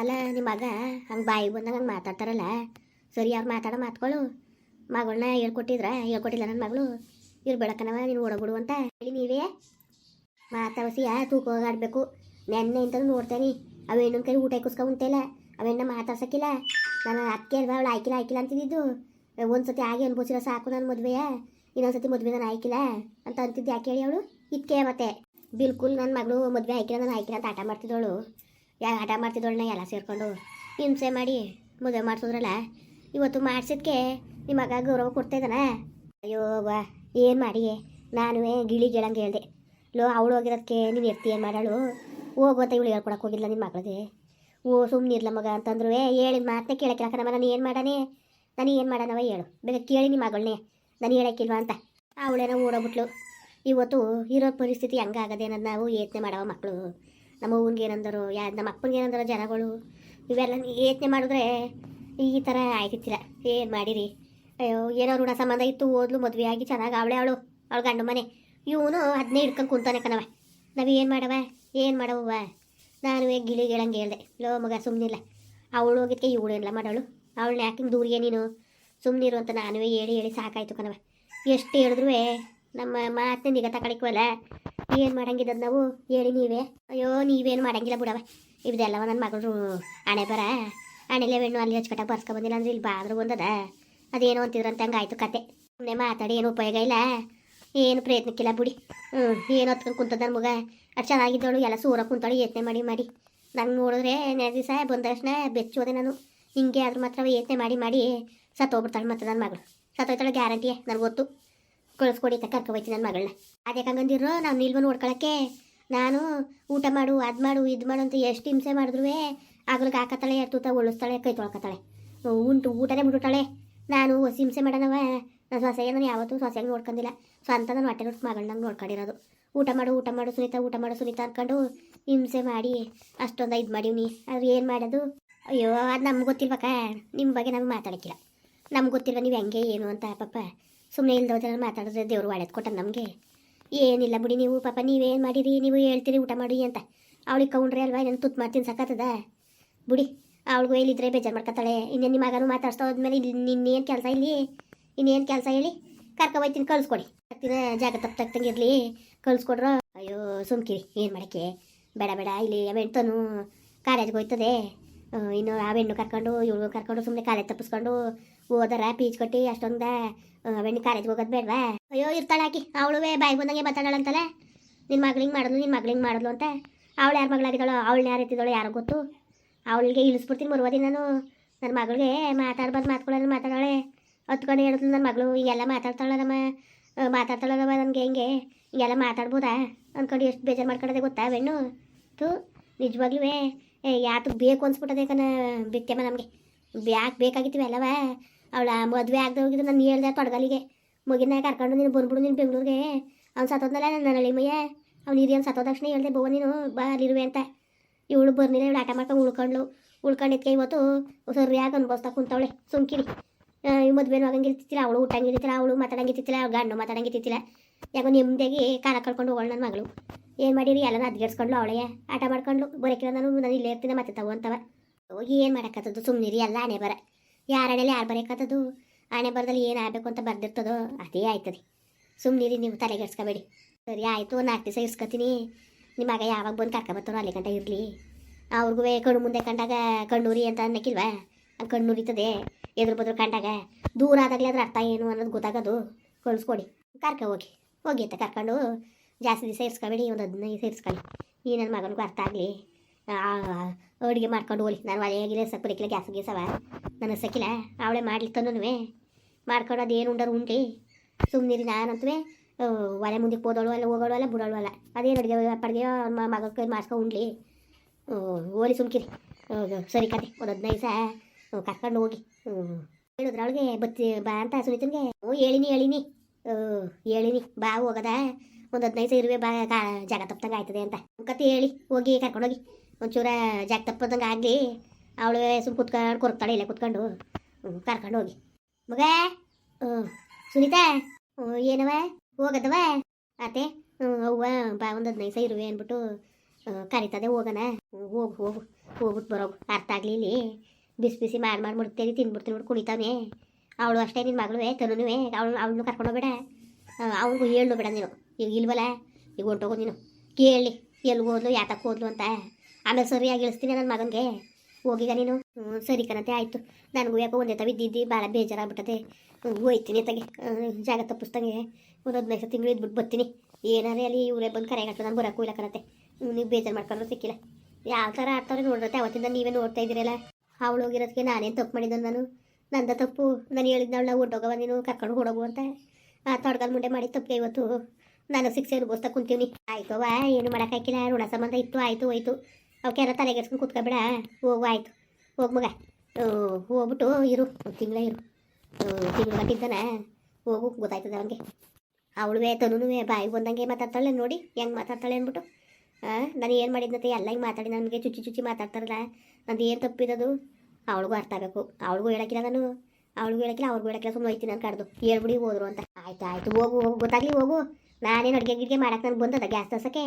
ಅಲ್ಲ ನಿಮ್ಮ ಮಗ ಹಂಗೆ ಬಾಯಿಗೆ ಬಂದಂಗೆ ಹಂಗೆ ಮಾತಾಡ್ತಾರಲ್ಲ. ಸರಿ, ಅವ್ರು ಮಾತಾಡೋ ಮಾತ್ಕೊಳ್ಳು ಮಗಳನ್ನ ಹೇಳ್ಕೊಟ್ಟಿದ್ರ, ಹೇಳ್ಕೊಟ್ಟಿಲ್ಲ ನನ್ನ ಮಗಳು. ಬೆಳಕನವ, ನೀನು ಓಡಬಿಡು ಅಂತ ಹೇಳಿ ನೀವೇ ಮಾತಾಡಿಸಿಯ ತೂಕ ಹೋಗಾಡಬೇಕು ನೆನ್ನೆ ಇಂತ ನೋಡ್ತೇನೆ. ಅವು ಹೆಣ್ಣಿನ ಕೈ ಊಟ ಕುಸ್ಕೊ ಉಂಟೆಲ್ಲ ಅವೆಣ್ಣ ಮಾತಾಡ್ಸಕ್ಕಿಲ್ಲ. ನಾನು ಅಕ್ಕಿ ಅಲ್ವಾ, ಅವಳು ಆಯ್ಕಿಲ್ಲ ಆಯ್ಕಿಲ್ಲ ಅಂತಿದ್ದು ಒಂದ್ಸತಿ ಆಗಿ ಅನ್ಭವಿಸಿರೋ ಸಾಕು ನನ್ನ ಮದುವೆಯ. ಇನ್ನೊಂದ್ಸತಿ ಮದುವೆ ನಾನು ಆಯ್ಕಿಲ್ಲ ಅಂತ ಅಂತಿದ್ದು ಯಾಕೆ ಹೇಳಿ ಅವಳು? ಇದಕ್ಕೆ ಮತ್ತೆ. ಬಿಲ್ಕುಲ್ ನನ್ನ ಮಗಳು ಮದುವೆ ಆಯ್ಕಿಲ್ಲ ನಾನು ಆಯ್ಕಿಲ್ಲ ಅಂತ ಆಟ ಮಾಡ್ತಿದ್ದವಳು. ಯಾ ಆಟ ಮಾಡ್ತಿದ್ದವಳನ್ನ ಎಲ್ಲ ಸೇರಿಕೊಂಡು ಹಿಂಸೆ ಮಾಡಿ ಮದುವೆ ಮಾಡಿಸಿದ್ರಲ್ಲ, ಇವತ್ತು ಮಾಡಿಸಿದ್ಕೆ ನಿಮ್ಮ ಮಗ ಗೌರವ ಕೊಡ್ತಾ ಇದ್ದಾನ? ಅಯ್ಯೋ ಬಾ ಏನು ಮಾಡಿ? ನಾನು ಗಿಳಿ ಗಿಳಂಗೆ ಹೇಳ್ದೆ. ಲೋ, ಅವಳು ಹೋಗಿರೋದಕ್ಕೆ ನೀನು ಎತ್ತಿ ಏನು ಮಾಡಾಳು? ಹೋಗು ಅಂತ ಇವಳು ಹೇಳ್ಕೊಡಕ್ಕೆ ಹೋಗಿಲ್ಲ ನಿಮ್ಮ ಮಗಳಿಗೆ. ಓ ಸುಮ್ಮನಿರ್ಲ ಮಗ ಅಂತಂದ್ರು. ಹೇಳಿದ ಕೇಳಕ್ಕಿಲ್ಲ ನಮ್ಮ ನಾನು ಏನು ಮಾಡಾನೆ? ನಾನು ಏನು ಮಾಡಾನವ ಹೇಳು. ಬೇಗ ಕೇಳಿ ನಿಮ್ಮ ಮಗಳನ್ನೇ ನಾನು ಹೇಳಕ್ಕಿಲ್ವಾ ಅಂತ. ಅವಳೇನೋ ಓಡೋಗ್ಬಿಟ್ಲು. ಇವತ್ತು ಇರೋ ಪರಿಸ್ಥಿತಿ ಹಂಗಾಗದೆ ನಾವು ಯೋಚನೆ ಮಾಡವ ಮಕ್ಕಳು ನಮ್ಮ ಅವ್ವನ್ಗೆ ಏನಂದರು, ಯಾ, ನಮ್ಮ ಅಪ್ಪನಿಗೆ ಏನಂದರು ಜನಗಳು, ಇವೆಲ್ಲ ಯೋಚನೆ ಮಾಡಿದ್ರೆ ಈ ಥರ ಆಗಿತ್ತಿಲ್ಲ ಏನು ಮಾಡಿರಿ? ಅಯ್ಯೋ, ಏನೋ ಋಣ ಸಂಬಂಧ ಇತ್ತು, ಓದ್ಲು, ಮದುವೆ ಆಗಿ ಚೆನ್ನಾಗಿ ಅವಳೆ ಅವಳು ಅವಳು ಗಂಡು ಮನೆ. ಇವನು ಅದನ್ನೇ ಹಿಡ್ಕೊಂಡು ಕುಂತಾನೆ ಕಣವ ನಾವು ಏನು ಮಾಡವ ಏನು ಮಾಡವ ನಾನು ಗಿಳಿ ಗಿಳಂಗೆ ಹೇಳ್ದೆ. ಲೋ ಮಗ ಸುಮ್ಮನಿಲ್ಲ ಅವಳು ಹೋಗಿದ್ದಕ್ಕೆ ಇವಳು ಎಲ್ಲ ಮಾಡೋಳು ಅವಳನ್ನ ಯಾಕೆ ಹಿಂಗೆ ದೂರಿಗೆ ನೀನು? ಸುಮ್ಮನಿರು ಅಂತ ನಾನು ಹೇಳಿ ಹೇಳಿ ಸಾಕಾಯ್ತು ಕಣವ ಎಷ್ಟು ಹೇಳಿದ್ರು ನಮ್ಮ ಮಾತನ್ನ ನಿಗ ತಗೊಳಿಕ್ವಲ್ಲ ಏನು ಮಾಡಂಗಿದ್ದದ ನಾವು? ಹೇಳಿ ನೀವೇ. ಅಯ್ಯೋ, ನೀವೇನು ಮಾಡಂಗಿಲ್ಲ ಬಿಡವ ಇದೆಲ್ಲವ ನನ್ನ ಮಗಳು ಹಣೆ ಬರ. ಹಣೆಲೆ ಬೆಣ್ಣು ಅಲ್ಲಿ ಹಚ್ಕಟ್ಟ ಬರ್ಸ್ಕೊ ಬಂದಿಲ್ಲ ಅಂದ್ರೆ ಇಲ್ಲಿ ಬಾದ್ರು ಬಂದದ ಅದೇನೋ ಅಂತಿದ್ರಂತ ಹಂಗಾಯ್ತು ಕತೆ. ಸುಮ್ಮನೆ ಮಾತಾಡಿ, ಏನು ಉಪಯೋಗ ಇಲ್ಲ. ಏನು ಪ್ರಯತ್ನಕ್ಕಿಲ್ಲ ಬಿಡಿ. ಹ್ಞೂ ಏನು ಹೊತ್ಕೊಂಡು ಕುಂತದ ನನ್ನ ಮಗ? ಅದು ಚೆನ್ನಾಗಿದ್ದವಳು, ಎಲ್ಲ ಸೂರ ಕುಂತಾಳು, ಯತ್ನೆ ಮಾಡಿ ಮಾಡಿ. ನಂಗೆ ನೋಡಿದ್ರೆ ನೆನೆ ದಿವಸ ಬಂದ ತಕ್ಷಣ ಬೆಚ್ಚೋದೆ ನಾನು. ಹಿಂಗೆ ಆದ್ರೂ ಮಾತ್ರ ಯತ್ನೆ ಮಾಡಿ ಮಾಡಿ ಸತ್ತೋಗ್ಬಿಡ್ತಾಳೆ ಮತ್ತೆ ನನ್ನ ಮಗಳು. ಸತ್ತೋಗ್ತಾಳೆ ಗ್ಯಾರಂಟಿಯೇ, ನನಗೆ ಗೊತ್ತು. ಕಳಿಸ್ಕೊಡಿ ಅಂತ ಕರ್ಕೊಬೈತಿ ನನ್ನ ಮಗಳನ್ನ ಅದೇ ಕಂಗಂದಿರೋ ನಾವು ನಿಲ್ವ ನೋಡ್ಕೊಳಕ್ಕೆ ನಾನು ಊಟ ಮಾಡು, ಅದು ಮಾಡು, ಇದು ಮಾಡು ಅಂತ ಎಷ್ಟು ಹಿಂಸೆ ಮಾಡಿದ್ರು ಆಗ್ಲಿಗೆ ಹಾಕತ್ತಾಳೆ ತೂತ ಉಳಿಸ್ತಾಳೆ, ಕೈ ತೊಳ್ಕೊತಾಳೆ ಉಂಟು, ಊಟನೇ ಬಿಟ್ಬಿಟ್ಟಾಳೆ ನಾನು ಹೊಸಿ ಹಿಂಸೆ ಮಾಡೋಣವ ನಾನು ಸೊಸೆಗೆ ನಾನು ಯಾವತ್ತೂ ಸೊಸೆಗೆ ನೋಡ್ಕೊಂಡಿಲ್ಲ ಸ್ವಂತ ನಾನು ಹೊಟ್ಟೆ ನುಟ್ಟು ಮಗಳನ್ನ ನೋಡ್ಕೊಂಡಿರೋದು. ಊಟ ಮಾಡು ಊಟ ಮಾಡು ಸುನೀತಾ, ಊಟ ಮಾಡು ಸುನೀತಾ ಅನ್ಕೊಂಡು ಹಿಂಸೆ ಮಾಡಿ ಅಷ್ಟೊಂದು ಇದು ಮಾಡೀವ್ನಿ ಅದು ಏನು ಮಾಡೋದು? ಅಯ್ಯೋ, ಅದು ನಮ್ಗೆ ಗೊತ್ತಿಲ್ವಕ್ಕ? ನಿಮ್ಮ ಬಗ್ಗೆ ನಮ್ಗೆ ಮಾತಾಡೋಕ್ಕಿಲ್ಲ. ನಮ್ಗೆ ಗೊತ್ತಿಲ್ವ ನೀವು ಹೆಂಗೆ, ಏನು ಅಂತ ಪಾಪ. ಸುಮ್ಮನೆ ಇಲ್ದೋದ್ರೆ ಮಾತಾಡಿದ್ರೆ ದೇವ್ರು ಒಳ್ಳೇದು ಕೊಟ್ಟ ನಮಗೆ. ಏನಿಲ್ಲ ಬಿಡಿ ನೀವು, ಪಾಪ ನೀವೇನು ಮಾಡಿರಿ, ನೀವು ಹೇಳ್ತೀರಿ, ಊಟ ಮಾಡಿ ಅಂತ. ಅವಳಿಗೆ ಕೌಂಡ್ರೆ ಅಲ್ವಾ ನಾನು ತುತ್ತು ಮಾಡ್ತೀನಿ ಸಾಕತ್ತದ ಬಿಡಿ, ಅವಳಿಗೂ ಇಲ್ಲಿದ್ರೆ ಬೇಜಾರು ಮಾಡ್ಕೊತಾಳೆ. ಇನ್ನೇನು ನಿಮ್ಮ ಮಗನೂ ಮಾತಾಡ್ಸ್ತಾ ಹೋದ್ಮೇಲೆ ಇಲ್ಲಿ ನಿನ್ನೇನು ಕೆಲಸ ಇಲ್ಲಿ? ಇನ್ನೇನು ಕೆಲಸ ಹೇಳಿ? ಹೋಯ್ತೀನಿ ಕಳಿಸ್ಕೊಡಿ. ಕರ್ತೀನ ಜಾಗ ತಪ್ಪು ಇರಲಿ. ಕಳಿಸ್ಕೊಡ್ರೋ? ಅಯ್ಯೋ ಸುಮ್ಕಿರಿ, ಏನು ಮಾಡೋಕ್ಕೆ? ಬೇಡ ಬೇಡ, ಇಲ್ಲಿ ಅವೆಂಟನು ಕಾಲೇಜ್ಗೆ ಹೋಯ್ತದೆ. ಇನ್ನು ಆ ಕರ್ಕೊಂಡು, ಇವಳು ಕರ್ಕೊಂಡು ಸುಮ್ಮನೆ ಕಾಲೇಜ್ ತಪ್ಪಿಸ್ಕೊಂಡು ಓದಾರ ಪೀಚ್ ಕೊಟ್ಟು ಅಷ್ಟೊಂದ ಬೆಣ್ಣೆ ಕಾಲೇಜ್ಗೆ ಹೋಗೋದು ಬೇಡವಾ? ಅಯ್ಯೋ, ಇರ್ತಾಳೆ ಆಕಿ. ಅವಳು ಬಾಯಿ ಬಂದಂಗೆ ಮಾತಾಡೋಳಂತಲ್ಲ ನಿನ್ನ ಮಗಳಿಗೆ ಮಾಡಿದ್ಲು ನಿನ್ನ ಮಗಳಿಗೆ ಮಾಡಿದ್ಲು ಅಂತ. ಅವಳು ಯಾರು ಮಗಳಾಗಿದ್ದಾಳೋ, ಅವಳನ್ನ ಯಾರು ಎತ್ತಿದ್ದಾಳೋ ಯಾರು ಗೊತ್ತು. ಅವಳಿಗೆ ಇಳಿಸ್ಬಿಡ್ತೀನಿ ಮರುವದಿ ನಾನು ನನ್ನ ಮಗಳಿಗೆ ಮಾತಾಡ್ಬಾರ್ದು ಮಾತ್ಕೊಳ್ಳೋದು ಮಾತಾಡೋಳೆ. ಹೊತ್ಕೊಂಡು ಹೇಳಿದ್ಲು ನನ್ನ ಮಗಳು ಹೀಗೆಲ್ಲ ನಮ್ಮ ಮಾತಾಡ್ತಾಳೆ ಮಾತಾಡ್ತಾಳಲ್ಲವ ನನಗೆ ಹೆಂಗೆ. ಹಿಂಗೆಲ್ಲ ಮಾತಾಡ್ಬೋದಾ? ಅಂದ್ಕೊಂಡು ಎಷ್ಟು ಬೇಜಾರು ಮಾಡ್ಕೊಳ್ಳೋದೆ ಗೊತ್ತಾ ಬೆಣ್ಣು ತು ನಿಜವಾಗ್ಲೂ ಏ ಯಾತಕ್ಕೆ ಬೇಕು ಅನ್ಸ್ಬಿಟ್ಟದೆ ಕಣ ಬಿಟ್ಟೆಮ್ಮ ನಮಗೆ. ಬ್ಯಾಕ್ ಬೇಕಾಗಿತ್ತು ಅಲ್ಲವ ಅವಳ ಮದುವೆ ಆಗದೆ ಹೋಗಿದ್ದು ನಾನು ಹೇಳ್ದೆ ತೊಡಗಲಿಗೆ ಮಗಿನ ಕರ್ಕೊಂಡು ನೀನು ಬಂದ್ಬಿಡು ನೀನು ಬೆಂಗಳೂರಿಗೆ. ಅವ್ನು ಸತ್ತೋದ್ನಲ್ಲ ನನ್ನ ಅಳಿಮಯ್ಯ ಅವ್ನು ಹಿರಿಯನ್ ಸತ್ತೋದ ತಕ್ಷಣ ಹೇಳ್ದೆ ಬೋವ ನೀನು ಬಾ ಅಲ್ಲಿರುವೆ ಅಂತ. ಇವಳು ಬರ್ನಿಲ್ಲ ಇವಳು ಆಟ ಮಾಡ್ಕೊಂಡು ಉಳ್ಕೊಂಡ್ಳು. ಉಳ್ಕೊಂಡಿದ್ಕೆ ಇವತ್ತು ಸರಿಯಾಗಿ ಅನ್ಭವಿಸ್ತಾ ಕುಂತವಳೆ. ಸುಮ್ಕಿರಿ. ಮದುವೆನೂ ಆಗಂಗಿರ್ತಿತ್ತಿಲ್ಲ ಅವಳು ಊಟಂಗಿರ್ತಿಲ್ಲ ಅವಳು ಮಾತಾಡಂಗಿರ್ತಿತ್ತಿಲ್ಲ ಅವ್ಳು ಗಂಡು ಮಾತಾಡಂಗಿರ್ತಿತ್ತಿಲ್ಲ ಯಾಕೋ ನೆಮ್ಮದಿಯಾಗಿ ಕಾಲ ಕಳ್ಕೊಂಡು ಹೋಗೋಳು ನನ್ನ ಮಗಳು. ಏನು ಮಾಡಿರಿ? ಎಲ್ಲ ಅದ್ಗೆಡ್ಸ್ಕೊಂಡ್ಲು ಅವಳೇ. ಆಟ ಮಾಡ್ಕೊಂಡ್ಲು. ಬರೋಕಿಲ್ಲ ನಾನು ನಾನು ಇಲ್ಲೇ ಇರ್ತೀನಿ, ಮತ್ತೆ ತಗೋ ಅಂತವ. ಏನು ಮಾಡೋಕ್ಕತ್ತದು ಸುಮ್ಮನಿರಿ ಎಲ್ಲ ಹಣೆ ಬರ. ಯಾರ ಹಣೆಯಲ್ಲಿ ಯಾರು ಬರೋಕ್ಕತ್ತದು ಹಣೆ ಬರದಲ್ಲಿ ಏನು ಆಗಬೇಕು ಅಂತ ಬರ್ದಿರ್ತದೋ, ಅದೇ ಆಯ್ತದೆ. ಸುಮ್ಮನಿರಿ ನೀವು ತಲೆಗೆಡ್ಸ್ಕೊಬೇಡಿ. ಸರಿ ಆಯಿತು ನಾಲ್ಕು ದಿವಸ ಇರ್ಸ್ಕೊತೀನಿ. ನಿಮ್ಮ ಮಗ ಯಾವಾಗ ಬಂದು ಕರ್ಕೊಬರ್ತಾರೋ ಅಲ್ಲಿ ಗಂಟ ಇರಲಿ. ಅವ್ರಿಗೂ ಕಣ್ಣು ಮುಂದೆ ಕಂಡಾಗ ಕಣ್ಣೂರಿ ಅಂತ ಅನ್ನಕ್ಕಿಲ್ವಾ? ಕಣ್ಣೂರಿತದೆ ಕಣ್ಣುರಿತದೆ ಎದುರು ಬದ್ರು ಕಂಡಾಗ ದೂರ ಆದಾಗಲೇ ಅದ್ರ ಅರ್ಥ ಏನು ಅನ್ನೋದು ಗೊತ್ತಾಗೋದು. ಕಳಿಸ್ಕೊಡಿ. ಕರ್ಕ ಹೋಗಿ. ಹೋಗಿ ಅಂತ ಕರ್ಕೊಂಡು ಜಾಸ್ತಿ ದಿವಸ ಇರ್ಸ್ಕೊಬೇಡಿ, ಒಂದು ಹದಿನೈದು ಸೇರಿಸ್ಕೊಳ್ಳಿ ಈ ನನ್ನ ಮಗನಿಗೂ ಅರ್ಥ ಆಗಲಿ. ಅಡುಗೆ ಮಾಡ್ಕೊಂಡು ಹೋಗ್ಲಿ. ನಾನು ಒಲೆಯಾಗಿಲ್ಲ ಸಕ್ಕರಿಕಿಲ್ಲ ಗ್ಯಾಸ್ ಗೀಸವ ನನ್ನ ಸಕ್ಕಿಲ್ಲ ಅವಳೇ ಮಾಡ್ಲಿಕ್ಕಂದೂ ಮಾಡ್ಕೊಂಡು ಅದೇನು ಉಂಡರು ಉಂಟಿ ಸುಮ್ಮನಿರಿ ನಾನಂತೂ ಒಲೆ ಮುಂದಕ್ಕೆ ಹೋದಳು ಅಲ್ಲ, ಹೋಗೋಳು ಅಲ್ಲ, ಬಿಡೋಳು ಅಲ್ಲ. ಅದೇನು ಅಡುಗೆ ಪಡ್ಗೆ ಮಗ ಕೈ ಮಾಡ್ಸ್ಕೊ ಉಂಡ್ಲಿ. ಓಲಿ ಸುಮ್ಕಿರಿ. ಸರಿ ಕತೆ. ಒಂದು ಹದಿನೈದು ದಿವಸ ಕರ್ಕೊಂಡು ಹೋಗಿ. ಹೇಳಿದ್ರ ಅವಳಿಗೆ, ಬತ್ತಿ, ಬಾ ಅಂತ ಸುನೀತನ್ಗೆ. ಹ್ಞೂ ಹೇಳಿನಿ ಹೇಳಿನಿ. ಹೇಳಿನಿ. ಬಾ, ಹೋಗದ. ಒಂದು ಹದಿನೈದು ಇರುವೆ ಬಾ ಜಾಗ ತಪ್ಪದಂಗೆ ಆಯ್ತದೆ ಅಂತ. ಕತೆ ಹೇಳಿ, ಹೋಗಿ ಕರ್ಕೊಂಡೋಗಿ ಒಂಚೂರ ಜಾಗ ತಪ್ಪದಂಗೆ ಆಗಲಿ. ಅವಳು ಸುಮ್ಮನೆ ಕುತ್ಕೊಂಡು ಕೊರ್ತಾಳೆ ಇಲ್ಲೇ ಕುತ್ಕೊಂಡು. ಕರ್ಕೊಂಡು ಹೋಗಿ. ಮಗ ಸುನೀತಾ ಏನವ? ಹೋಗದವ? ಆತೆ ಅವ್ವ, ಬಾ, ಒಂದು ಹದಿನೈದು ಸಾವಿರ ಇರುವೆ ಅಂದ್ಬಿಟ್ಟು ಕರಿತದೆ ಹೋಗೋಣ ಹೋಗು ಹೋಗು. ಹೋಗ್ಬಿಟ್ಟು ಬರೋಗು. ಅರ್ಥ ಆಗಲಿ ಇಲ್ಲಿ ಬಿಸಿ ಬಿಸಿ ಮಾಡಿ ಮಾಡಿ ಮುಡ್ತೇನೆ ತಿನ್ಬಿಡ್ತೀನಿ ನೋಡಿ ಕುಣಿತಾನೆ ಅವಳು ಅಷ್ಟೇ ನಿನ್ನ ಮಗಳು ತನುನುವೆ, ಅವಳು, ಅವಳನ್ನು ಕರ್ಕೊಂಡು ಹೋಗ್ಬೇಡ. ಅವನಿಗೂ ಹೇಳು ಬೇಡ ನೀನು. ಈಗ ಇಲ್ವಲ್ಲ? ಈಗ ಹೊಂಟೋಗು ನೀನು. ಕೇಳಿ ಎಲ್ಲಿ ಹೋದ್ಲು ಯಾತಕ್ಕೆ ಹೋದ್ಲು ಅಂತ. ಆಮೇಲೆ ಸರಿಯಾಗಿ ಇಳಿಸ್ತೀನಿ ನನ್ನ ಮಗನಿಗೆ. ಹೋಗೀಗ ನೀನು? ಹ್ಞೂ ಸರಿ ಕಣತೆ, ಆಯಿತು. ನನಗೂ ಯಾಕೋ ಒಂದೇ ತವ ಇದ್ದಿದ್ದು ಭಾಳ ಬೇಜಾರಾಗ್ಬಿಟ್ಟದೆ ಹೋಯ್ತೀನಿ ತಗೆ ಜಾಗ ತಪ್ಪಿಸ್ದಂಗೆ ಒಂದು ಹದಿನೈದು ತಿಂಗಳು ಇದ್ಬಿಟ್ಟು ಬರ್ತೀನಿ ಏನಾರೇ ಅಲ್ಲಿ ಇವರೇ ಬಂದು ಕರೆಗಟ್ಟು ನಾನು ಬರೋಕ್ಕೂ ಇಲ್ಲ ಕಣತೆ. ನೀವು ಬೇಜಾರು ಮಾಡ್ಕೊಂಡ್ರೆ ಸಿಕ್ಕಿಲ್ಲ. ಯಾವ ಥರ ಆಡ್ತಾರೆ ನೋಡ್ರತ್ತೆ, ಅವತ್ತಿಂದ ನೀವೇ ನೋಡ್ತಾ ಇದ್ದೀರಲ್ಲ. ಅವಳು ಹೋಗಿರೋದಕ್ಕೆ ನಾನೇನು ತಪ್ಪು ಮಾಡಿದ್ದು ನಾನು? ನಂದ ತಪ್ಪು. ನಾನು ಹೇಳಿದ್ನವಳ ಒಟ್ಟೋಗವ ನೀನು ಕರ್ಕೊಂಡು ಹೊಡೋಗು ಅಂತ. ಆ ತೊಡ್ಗಲ್ ಮುಂಡೆ ಮಾಡಿ ತಪ್ಪಿಗೆ ಇವತ್ತು ನಾನು ಶಿಕ್ಷೆ ಅನುಭವಿಸ್ತಾ ಕುಂತೀವಿ ಆಯ್ತು ಅವ ಏನು ಮಾಡೋಕ್ಕಾಗಿಲ್ಲ ಋಣ ಸಂಬಂಧ ಇತ್ತು, ಆಯಿತು, ಹೋಯ್ತು. ಅವಕ್ಕೆಲ್ಲ ತಲೆಗೆಡ್ಸ್ಕೊಂಡು ಕೂತ್ಕೊಬೇಡ ಹೋಗು, ಆಯಿತು. ಹೋಗ್ ಮಗ. ಹೋಗ್ಬಿಟ್ಟು ಇರು. ತಿಂಗಳ ಇರು. ತಿಂಗಳು ಮಟ್ಟಿದ್ದಾನೆ ಹೋಗು, ಗೊತ್ತಾಯ್ತದೆ ಅವನಿಗೆ ಅವಳುವೆ, ತನುನುವೆ ಬಾಯಿಗೆ ಬಂದಂಗೆ ಮಾತಾಡ್ತಾಳೆ, ನೋಡಿ ಹೆಂಗೆ ಮಾತಾಡ್ತಾಳೆ ಅಂದ್ಬಿಟ್ಟು. ನಾನು ಏನು ಮಾಡಿದ್ನಂತೆ ಎಲ್ಲ ಹಿಂಗೆ ಮಾತಾಡಿ ನನಗೆ ಚುಚ್ಚಿ ಚುಚ್ಚಿ ಮಾತಾಡ್ತಾರಲ್ಲ. ನಂದು ಏನು ತಪ್ಪಿರೋದು ಅವಳಿಗೂ ಅರ್ಥ ಆಗಬೇಕು. ಅವಳಿಗೂ ಹೇಳಕ್ಕಿಲ್ಲ ನಾನು. ಅವಳಿಗೂ ಹೇಳಕ್ಕಿಲ್ಲ, ಅವ್ರಿಗೂ ಹೇಳಕ್ಕಿಲ್ಲ. ಸುಮ್ಮನೆ ಹೋಯ್ತೀನಿ ನಾನು ಕಡ್ದು. ಹೇಳ್ಬಿಡಿ ಹೋದ್ರು ಅಂತ. ಆಯ್ತು ಆಯ್ತು. ಹೋಗು ಹೋಗು. ಗೊತ್ತಾಗ್ಲಿ ಹೋಗು. ನಾನೇನು ಅಡುಗೆ ಗಿಡ್ಗೆ ಮಾಡಕ್ಕೆ ನನಗೆ ಬಂದದ ಗ್ಯಾಸ್ ತರ್ಸಕ್ಕೆ?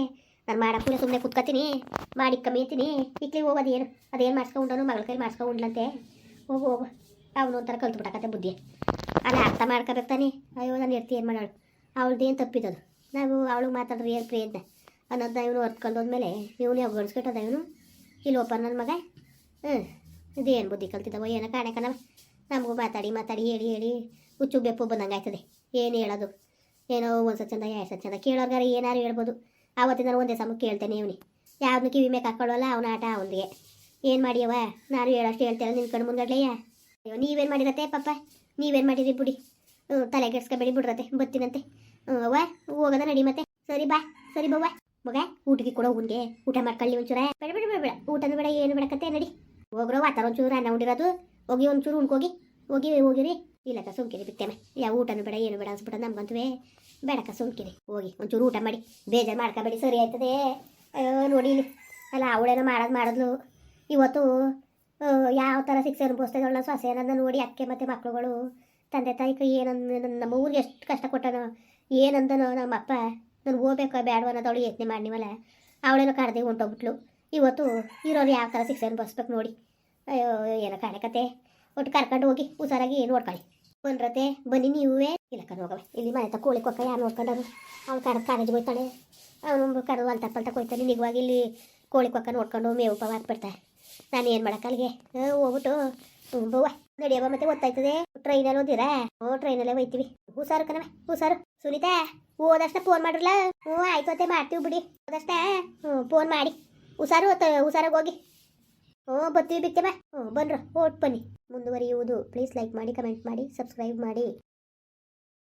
ನಾನು ಮಾಡಕ್ಕೂ ಸುಮ್ಮನೆ ಕುತ್ಕೊತೀನಿ. ಮಾಡಿ ಕಮ್ಮಿ ಅಂತೀನಿ ಇಕ್ಲಿ ಹೋಗು, ಅದೇನು? ಅದೇನು ಮಾಡಿಸ್ಕೊಂಡನು ಮಗಳ ಕೈ ಮಾಡ್ಸ್ಕೊಂಡ್ಲಂತೆ? ಹೋಗು ಹೋಗು. ಅವನು ಒಂಥರ ಕಲ್ತು ಬಿಡಕತ್ತೆ ಬುದ್ಧಿ. ಅಲ್ಲ, ಅರ್ಥ ಮಾಡ್ಕೋಬೇಕು ತಾನೆ. ಅಯ್ಯೋ, ನಾನು ಇರ್ತಿ ಏನು ಮಾಡೋಳು? ಅವಳ್ದೇನು ತಪ್ಪಿದ್ದದು ನಾವು ಅವಳು ಮಾತಾಡ್ರಿ ಏನು ಪ್ರಯತ್ನ ಅನ್ನೋದನ್ನ ಇವನು ಹೊರ್ತ್ಕೊಂಡೋದ್ಮೇಲೆ ಇವನು ಯಾವ ಗಡ್ಸ್ಕೊಟ್ಟದ ಇವನು? ಇಲ್ಲಿ ಒಪ್ಪ ನನ್ನ ಮಗ? ಹ್ಞೂ ಇದೇನು ಬುದ್ಧಿ ಕಲ್ತಿದ್ದವ, ಏನೋ ಕಾಣೆ ಕಣವ ನಮಗೂ ಮಾತಾಡಿ ಮಾತಾಡಿ, ಹೇಳಿ ಹೇಳಿ. ಹುಚ್ಚು ಬೆಪ್ಪು ಬಂದಂಗೆ ಆಯ್ತದೆ. ಏನು ಹೇಳೋದು? ಏನೋ ಒಂದು ಸಚಂದ ಚಂದ ಎರಡು ಸಚಂದ ಚಂದ ಕೇಳೋರ್ಗಾರ ಏನಾರು ಹೇಳ್ಬೋದು. ಆವತ್ತಿನ ನಾನು ಒಂದೇ ಸಮ ಕೇಳ್ತೇನೆ ಇವನಿ ಯಾವ್ದು ಕಿವಿ ಮೇಲೆ ಹಾಕೊಳ್ಳಲ್ಲ, ಅವನ ಆಟ ಅವನಿಗೆ. ಏನು ಮಾಡಿಯವ ನಾನು ಹೇಳೋಷ್ಟು ಹೇಳ್ತೇನೆ ನಿನ್ನ ಕಣ್ಣು ಮುಂದಡ್ಲೆಯ ಅಯ್ಯೋ, ನೀವೇನು ಮಾಡಿರತ್ತೆ ಪಪ್ಪ ನೀವೇನು ಮಾಡಿರಿ ಬಿಡಿ. ತಲೆ ಕೆಡ್ಸ್ಕೊಬೇಡಿ ಬಿಡ್ರತ್ತೆ, ಬತ್ತಿನಂತೆ. ಹ್ಞೂ ಅವ್ವ, ಹೋಗೋದ ನಡಿ ಮತ್ತೆ. ಸರಿ ಬಾ, ಸರಿ ಬವ್ವ. ಮಗ, ಊಟಕ್ಕೆ ಕೊಡೋ ಹುನ್ಗೆ ಊಟ ಮಾಡ್ಕೊಳ್ಳಿ ಒಂಚೂರ. ಬೇಡ ಬೇಡ ಬೇಡ ಬೇಡ. ಊಟನೂ ಬೇಡ, ಏನು ಬೇಡಕತ್ತೆ ನಡಿ. ಹೋಗ್ರೋ ವಾತಾರ ಒಂಚೂರು ಅನ್ನ ಉಂಡಿರೋದು. ಹೋಗಿ ಒಂಚೂರು ಉಣ್ಕೋಗಿ, ಹೋಗಿ ಹೋಗಿರಿ ಇಲ್ಲಕ್ಕ ಸುಮ್ಕಿರಿ ಬಿತ್ತೇಮೆ ಯಾವ ಊಟನೂ ಬೇಡ, ಏನು ಬೇಡ ಅನ್ಸ್ಬಿಟ್ಟು ನಮ್ಗಂತುವೆ ಬೇಡ ಬೇಡಕ್ಕ ಸುಮ್ಕಿರಿ. ಹೋಗಿ, ಒಂಚೂರು ಊಟ ಮಾಡಿ. ಬೇಜಾರು ಮಾಡ್ಕೋಬೇಡಿ ಸರಿ ಆಯ್ತದೆ. ಅಯ್ಯೋ, ನೋಡಿ ಇಲ್ಲಿ. ಅಲ್ಲ, ಅವಳೇನೋ ಮಾಡೋದು ಮಾಡಿದ್ಲು. ಇವತ್ತು ಯಾವ ಥರ ಶಿಕ್ಷೆ ಅನುಭವಿಸ್ತಾ ಇದ್ದಾಳ ಸೊಸೆ ನನ್ನ ನೋಡಿ ಅಕ್ಕೆ ಮತ್ತು ಮಕ್ಕಳುಗಳು ತಂದೆ ತಾಯಿ ಕೈ ಏನನ್ನ ನಮ್ಮ ಊರಿಗೆ ಎಷ್ಟು ಕಷ್ಟ ಕೊಟ್ಟನೋ, ಏನಂದನೋ ನಮ್ಮ ಅಪ್ಪ. ನಾನು ಹೋಗ್ಬೇಕಾ ಬೇಡವ ಅನ್ನೋದವಳು ಯೋಚನೆ ಮಾಡಿವಲ್ಲ ಅವಳೇನೋ ಕರೆದಿ ಹೊಂಟೋಗ್ಬಿಟ್ಲು. ಇವತ್ತು ಇರೋರು ಯಾವ ಥರ ಶಿಕ್ಷಣ ಬಸ್ಬೇಕು ನೋಡಿ. ಅಯ್ಯೋ, ಏನೋ ಕಾಣಕತೆ ಒಟ್ಟು ಕರ್ಕೊಂಡು ಹೋಗಿ, ಹುಷಾರಾಗಿ ನೋಡ್ಕೊಳ್ಳಿ. ಬಂದ್ರತೆ ಬನ್ನಿ ನೀವೇ. ಇಲ್ಲ ಕಣ್ ಹೋಗವೆ ಇಲ್ಲಿ ಮನೆ ತಕ್ಕ ಕೋಳಿ ಕೊಕ್ಕ ಯಾರು ನೋಡ್ಕೊಂಡರು ಅವ್ನು ಕಡ ಕಾಲೇಜ್ ಹೋಗ್ತಾಳೆ ಅವನು ಕಡು ಅಂತ ಪಲ್ತ ಹೋಗ್ತಾನೆ ನಿಗವಾಗಿ ಇಲ್ಲಿ ಕೋಳಿ ಕೊಕ್ಕ ನೋಡ್ಕೊಂಡು ಮೇವು ಪವ ನಾನು ಏನು ಮಾಡೋಕ್ಕಲ್ಲಿಗೆ ಹೋಗ್ಬಿಟ್ಟು ಬವ್ವ ನಡಿಯವ ಮತ್ತೆ ಗೊತ್ತಾಯ್ತದೆ. ಟ್ರೈನಲ್ಲಿ ಓದಿರಾ ಹ್ಞೂ, ಟ್ರೈನಲ್ಲೇ ಹೋಯ್ತೀವಿ. ಹುಷಾರು ಕಣವೆ ಹುಷಾರು. ಸುನೀತಾ, ಹೋದಷ್ಟ ಫೋನ್ ಮಾಡ್ರಲ್ಲ ಹ್ಞೂ, ಆಯ್ತು ಅತ್ತೆ, ಮಾಡ್ತೀವಿ ಬಿಡಿ. ಹೋದಷ್ಟ? ಹ್ಞೂ ಫೋನ್ ಮಾಡಿ. ಹುಷಾರು ಹುಷಾರಾಗಿ ಹೋಗಿ. ಹ್ಞೂ ಬರ್ತೀವಿ ಬಿತ್ತೇವ ಹ್ಞೂ, ಬನ್ರ ಓಟ್ ಬನ್ನಿ. ಮುಂದುವರಿಯುವುದು. ಪ್ಲೀಸ್ ಲೈಕ್ ಮಾಡಿ ಕಮೆಂಟ್ ಮಾಡಿ ಸಬ್ಸ್ಕ್ರೈಬ್ ಮಾಡಿ.